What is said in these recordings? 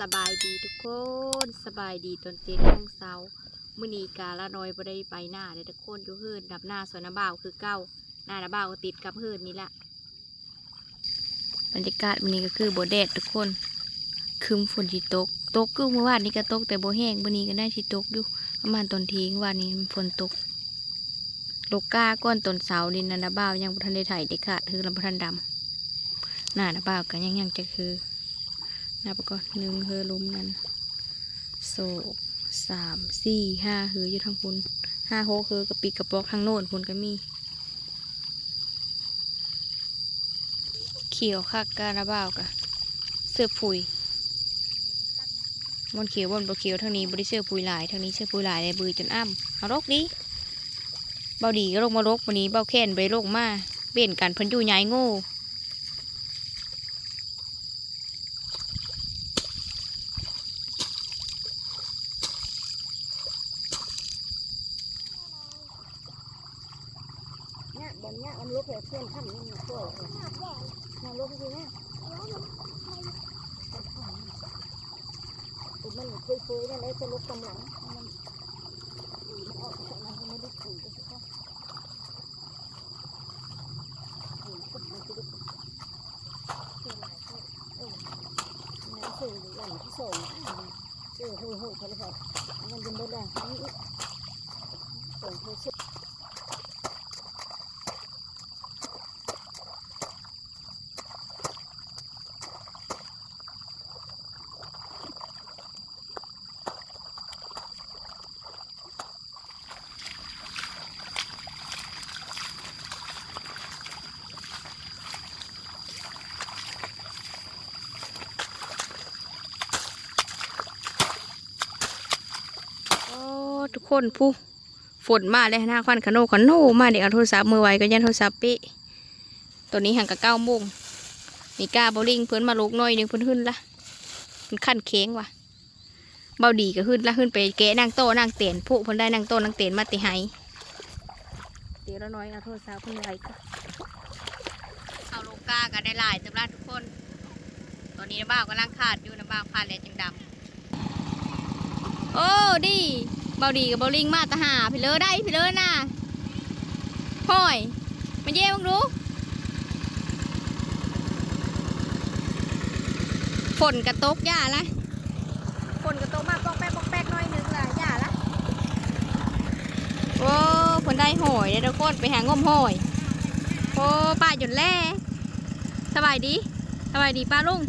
สบายดีทุกคนสบายดีตอนเจ็ดโมงเช้ามื้อนี้กาละน้อยบ่ได้ไปหน้าเลยทุกคนอยู่เฮือนดับหน้าสวนน้ำบ่าวคือเก้าหน้าน้ำบ่าวก็ติดกับเฮือนนี่แหละบรรยากาศวันนี้ก็คือโบแดดทุกคนคืมฝนที่ตกตกคือเมื่อวานนี้ก็ตกแต่โบแห้งวันนี้ก็ได้ที่ตกอยู่ประมาณตอนทิ้งวันนี้ฝนตกโลก้าก้อนต้นเสาดินนันน้ำบ่าวยังบ่ทันได้ถ่ายเด็กขาดคือลำบ่ทันดำหน้าน้ำบ่าวก็ยังยังจะคือ นับก่อนหนึ่งเฮอลุมนั้นโศกสามสี่ห้าเฮออยู่ทางพุนห้าหกเฮอกระปิกกระปอกทางโน่นพุนก็มี เขียวคักการาบ้าวกะเสื้อปุ๋ยบนเขียวบนบนเขียวทางนี้บริเสื้อปุ๋ยหลายทางนี้เสื้อปุ๋ยหลายเลยบือจนอ้ำเอารกดิเบาดีก็ลงมารกวันนี้เบาแค้นไปลงมาเปลี่ยนกันพันอยู่ย้ายโง่ เนี่ยบนเนี่ยมันลุกเลยเส้นขั้นนี่มันตัวเนี่ยลุกจริงๆนะตัวมันคุยคุยนั่นเลยจะลุกกำลังมันมันออกจากนั้นมันไม่ได้คุยก็ใช่ไหมคุยมันจะได้เสียหลายคนเออนั่นสื่อหลังที่ส่ง สื่อหูหูพอแล้วมันจะไม่ได้นี่ส่งเธอ โอ้ทุก คนผู้ฝนมาเลยหน้าควันขนโนขนโนมาเด็กเอาโทรศัพท์มือไว้ก็ยันโทรศัพท์ป๊ะตัวนี้ห่างกับเก้าโมงมีกาบอลลิงเพื่อนมาลุกน้อยหนึงเพื่อนขึ้นละมันขั้นเค้งว่ะเบาดีก็ขึ้นละขึ้นไปแกะนางโต้นางเตียนผู้เพิ่นได้นางโต้นางเตียนมาติไห้เดี๋ยวเราน้อยเอาโทรศัพท์เพื่อนไว้ก็เอาโลกากันได้หลายสำรับทุกคน ตอนนี้น้ำบ้ากำลังขาดอยู่น้ำบ้าขาดแล้วจึงดำโอ้ดี เบาดีกับเบาลิงมาตะหาพี่เลอได้พี่เลอน่ะพ่อยมาเย่มึงดูฝนกระตกย่าละฝนกระตกมาปอกแป๊กปอกแป๊กหน้อยหนึงละย่าละโอ้ฝนได้หอยได้ทุกคนไปหางมหอยโอ้ป้าหยุดแล่สบายดีสบายดีป้าลุง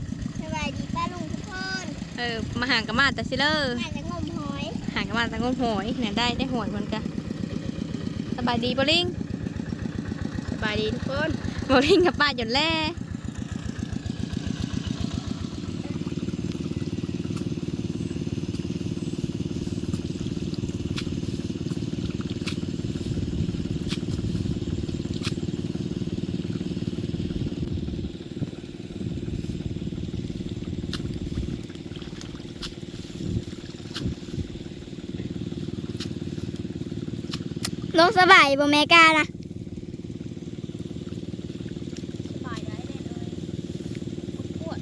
สวัสดีป้าลุงทุกคนเออมาหางกับมาแต่ซิเลอร์อาจจะงม หอยหางกับมาแต่งมหอยเนี่ยได้ได้หอยเหมือนกันสบายดีบอลิงสบายดีทุกคนบอลิงกับป้าหยดแล่ ลงสบายบ่แม่กานะสบายได้เลยปวด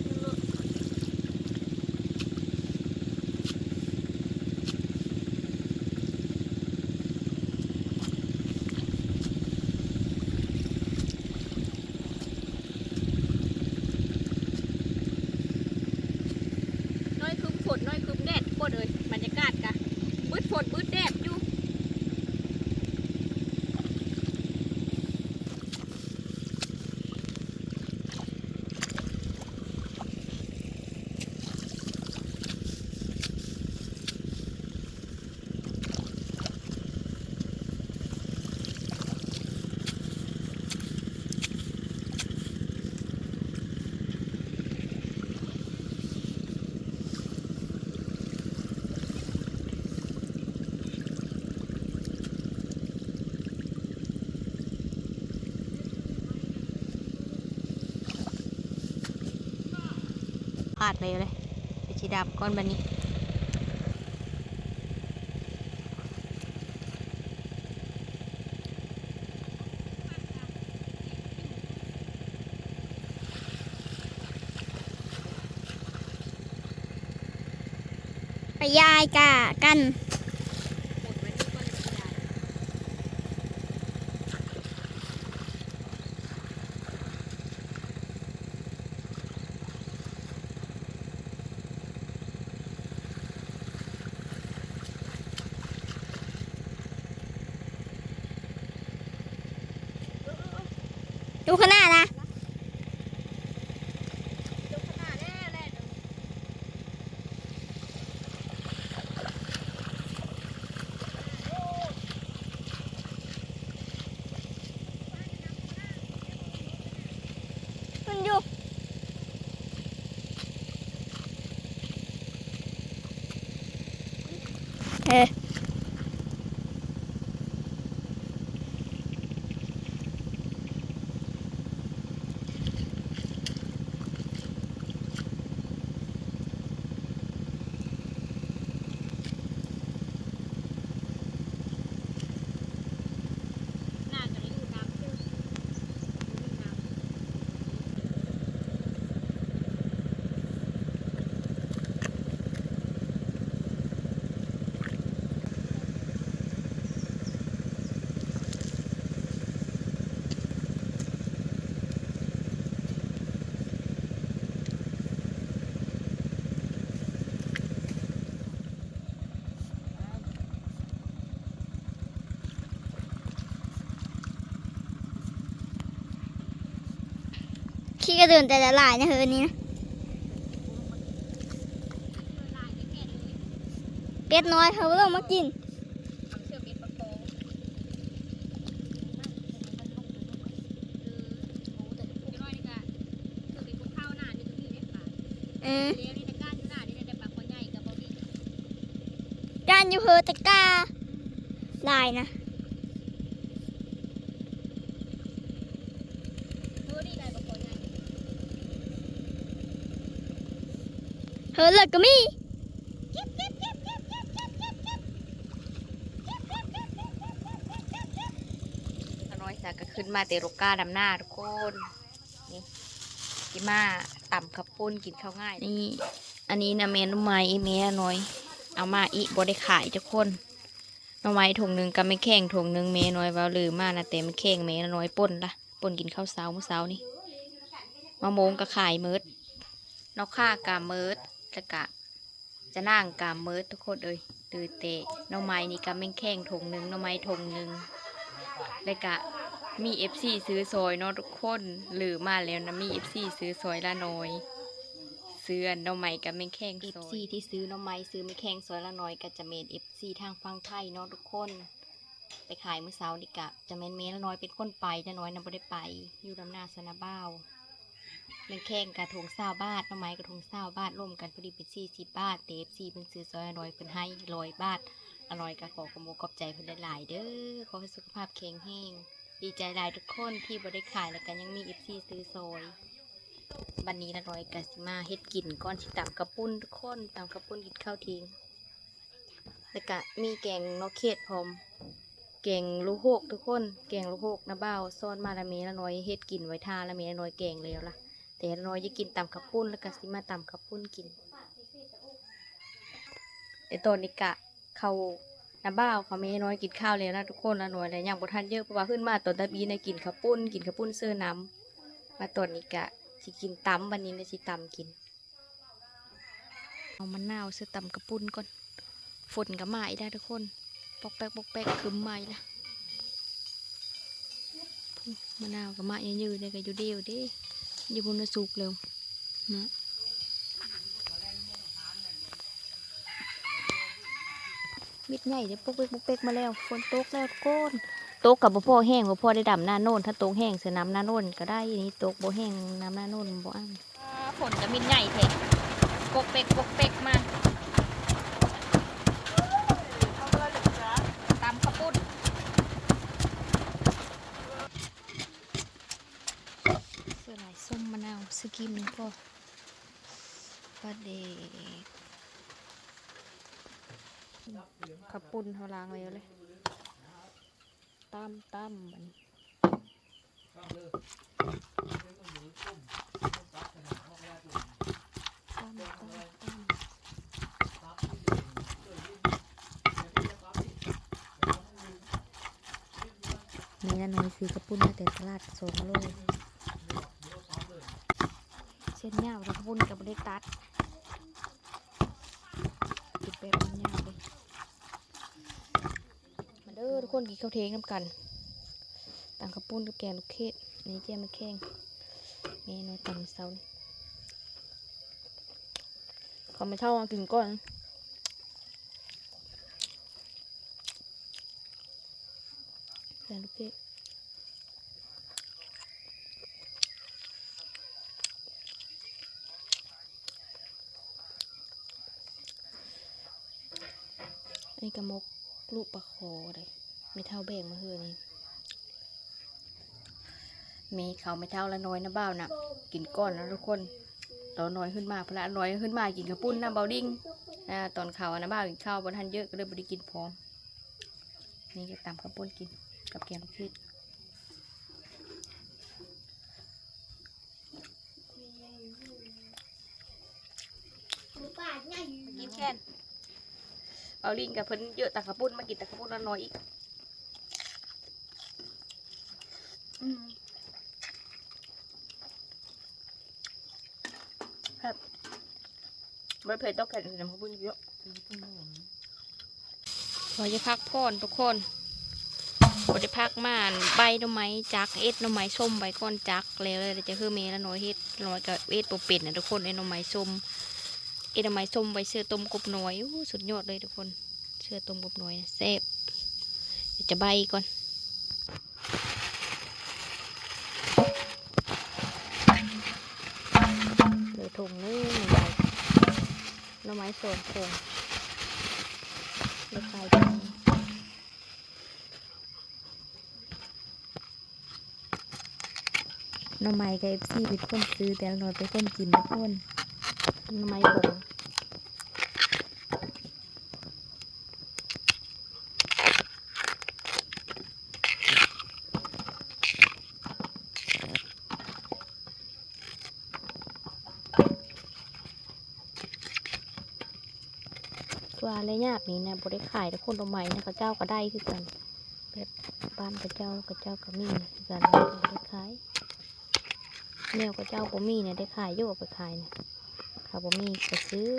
น้อยคืมฝนน้อยคืมแดดโคตรเลยบรรยากาศกะบืดฝนบืดแดด อยู่พลาดไปเลยไปชีดับก้อนบันนี้ไปยายกะกัน ดูข้างหน้านะมันอยู่เอ๊ ขี้กระเดินแต่ละลายนะเฮ้ยนี่นะเป็ดน้อยเขาต้องมากินเชื่อมีประคองอืมเลี้ยงนี่นะก้านอยู่หน้านี่ได้ปลาคอใหญ่กับบอดี้การอยู่เพอตะกร้าลายนะ เออนี่ได้ปลาคอใหญ่ เฮ้ยเลิกก็มีน้อยสาก็ขึ้นมาเตะโรก้าดำหน้าทุกคนนี่กินมาต่ำขับปุ้นกินข้าวง่ายนี่อันนี้นะเมนไม้เมนน้อย เอามาอีบ่ได้ขายทุกคนหน้อไม้ถุงหนึ่งก็ไม่แข็งถุงหนึ่งเมน้อยเว่าลืมมานะแต่มันแข็งเมน้อยป่นละป่นกินข้าวเช้าเมื่อเช้านี่มะโมงก็ขายเมิดนอกข้ากาเมิด แล้วกะจะนั่งกามเมิดทุกคนเลยตือเตะน้อไม้นี่ก็ไม่แข็งถุงหนึ่งน้อไม้ถุงหนึ่งแล้วกะมีเอฟซีซื้อซอยเนาะทุกคนหรือมาแล้วนะมีเอฟซีซื้อซอยละน้อยซื้อนหน้อไม้กับไม่แข้งเอฟซีที่ซื้อน้อไม้ซื้อไม่แข้งซอยละน้อยก็จะเมนเอฟซีทางฟังไทยเนาะทุกคน ไปขายมื้อเช้านี่กะจะเมนเมนละน้อยเป็นคนไปแต่น้อยนำบ่ได้ไปอยู่ลำนาสนาบ้าว ไม่แข้งกระทงเศร้าบาทน้อไม้กระทงเศร้าบาทร่วมกันพอดีเป็นสี่สิบบาทเตฟซีเพิ่นซื้อซอยละน้อยเพิ่นให้ร้อยบาทละน้อยก็ขอขโมขอบใจเพิ่นหลายเด้อขอให้สุขภาพแข็งแรงดีใจหลายทุกคนที่บ่ได้ขายแล้วกันยังมีเอฟซีซื้อซอยบันนี้ละร้อยกะสิมาเฮ็ดกินก้อนที่ตำกระปุ้นทุกคนตำกระปุ้นกินข้าวทิ้งแล้วก็มีแกงนกเขียดพรมแกงลูกโฮกทุกคนแกงลูกโฮกนะบ่าซ่อนมาละเมละน้อยเฮ็ดกินไว้ทาละเมละน้อยแกงแล้วล่ะ แต่น้อยจะกินตำกระปุ้นแล้วก็สิมาตำกระปุ้นกินแต่ตอนนี้กะเขาน้าบ่าวเขาไม่น้อยกินข้าวแล้วนะทุกคนละหน่วยแล้วยังบ่ทันเยอะเพราะว่าขึ้นมาตอนตะบีในะกินข้าวปุ้นกินข้าวปุ้นเสื้อน้ำมาตอนนี้กะสิกินตำวันนี้นะสิตำกินเอามะนาวเสื้อตำกระปุ้นก่อนฝนก็มาอีกได้ทุกคนปอกแป๊กปอกแป๊กคืมมาอีกละมะนาวก็มาเยืดๆเลยก็อยู่เดียว เดิอยู่บนสุกเร็วนะมิดใหญ่เดี๋ยวปกเป๊กปุ๊กเป๊กมาแล้วฝนตกแล้วก้นตกกับบ่พอแห้งบ่พอได้ดำหน้าโน่นถ้าตกแห้งเสือน้ำหน้าโน่นก็ได้นี่ตกบ่แห้งน้ำหน้าโน่นบ่อั้นฝนจะมิดใหญ่เถอะปุ๊กเป๊กปุ๊กเป๊กมา กิมก็ปลาเด็กกระปุ่นเขาล้างไว้เลยตั้มตั้มมันมตั้มมนี่นะหน่อยซื้อกระปุ่นมาแต่ตลาดสองโล ส้นยาวกระปุ้นกับบริตัดติดแบบมันยาวเลยมาเด้อทุกคนกินข้าวเทงน้ำกันต่างกระปุ้นกับแกงลูกเขดนี่เจียมะแข้งเมนูตำเซาขอไม่เท่ามากินก่อนแกงลูกเขด อั นนี้กระมกลูกปลาคอเลยไม่เท่าแบ่งมาเฮือนี่มีเขาไม่เท่าละน้อยนะบ้าวนะกินก้อนนะทุกคนตอนน้อยขึ้นมาพละน้อยขึ้นมากินกระปุ้นน้ำเบาดิ้งนะตอนเขาวนะบ้าวกินข้าวบนทันเยอะก็เลยบริกินพร้อมนี่ก็ตามกระปุ้นกินกับแกงลูกคิดกินแค่น เอาลิงกับเพิ่นเยอะตากระปุ้นมากินตากระปุ้นละน้อยอีกอืมครับไม่เผ็ดต้องแผ่นน้ำข้าวปุ้นเยอะพอจะพักพ่อนทุกคนพอจะพักม่านใบหน่อไม้จักเอ็ดหน่อไม้ส้มใบก้อนจักแล้วเลยจะคือเมละน้อยเฮ็ดน้อยกับเอ็ดโปเป็ดนะทุกคนเอ็ดหน่อไม้ส้ม เอ็ดไม้ส้มใบเสื้อต้มกบหน่อยยูสุดยอดเลยทุกคน เสื้อต้มกบหน่อยนะแซ่บเดี๋ยวจะใบก่อนเลยถุงนึงใบหน่อไม้สวนคงไม่ใช่จังหน่อไม้กับเอฟซีเป็นคนซื้อแต่ละหน่อยเป็นคนกินทุกคน ไม้ผงว่าและยากนี่นะบริขายแต่คนหน่อไม้นะเขาเจ้าก็ได้คือกันแบบบ้านกระเจ้ากระเจ้าก็มีคือกันบริขายแนวกระเจ้าบ่มีเนี่ยได้ขายโยกเอาไปขายเนี่ย เขาบ่มีก็ซื้อ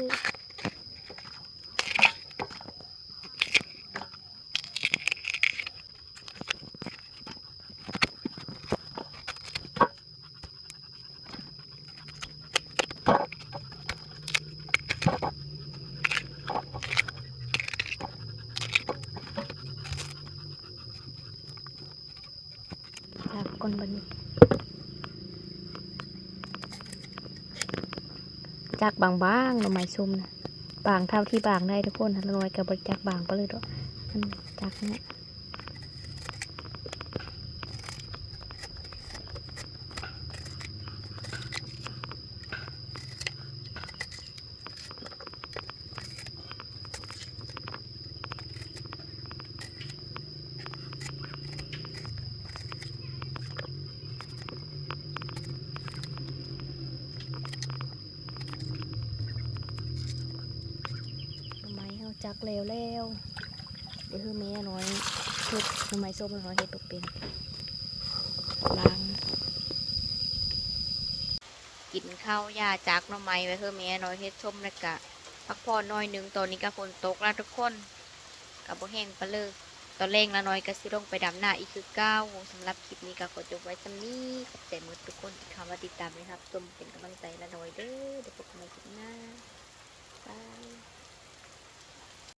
จักบางบางๆหน่อไม้ซุ่มนะบางเท่าที่บางได้ทุกคนถ้าน้อยกับบริจักบางไปเลยดอกมันจากเนี่ยหน่อไม้เขาจั กแล้วแล้วเดี๋ยวคือแม่น้อยเฮ็ดหน่อไม้ส้มน้อยเฮ็ดตกเป็นล้างกินข้าวยาจากน่อไม้ไว้คือแม่น้อยเฮ็ดส้มแล้วก็พักผ่อนหน้อยหนึงตอนนี้ก็ฝนตกแล้วทุกคนกับบ่แห้งปะเลยตอนแรงละน้อยก็สิลงไปดำหน้าอีกคือเก้าสำหรับคลิปนี้ก็ขอจบไว้สำนี้ขอบใจหมดทุกคนที่เข้ามาติดตามนะครับชมเป็นกำลังใจละน้อยเด้อเดี๋ยวพบกันใหม่คลิปหน้าบาย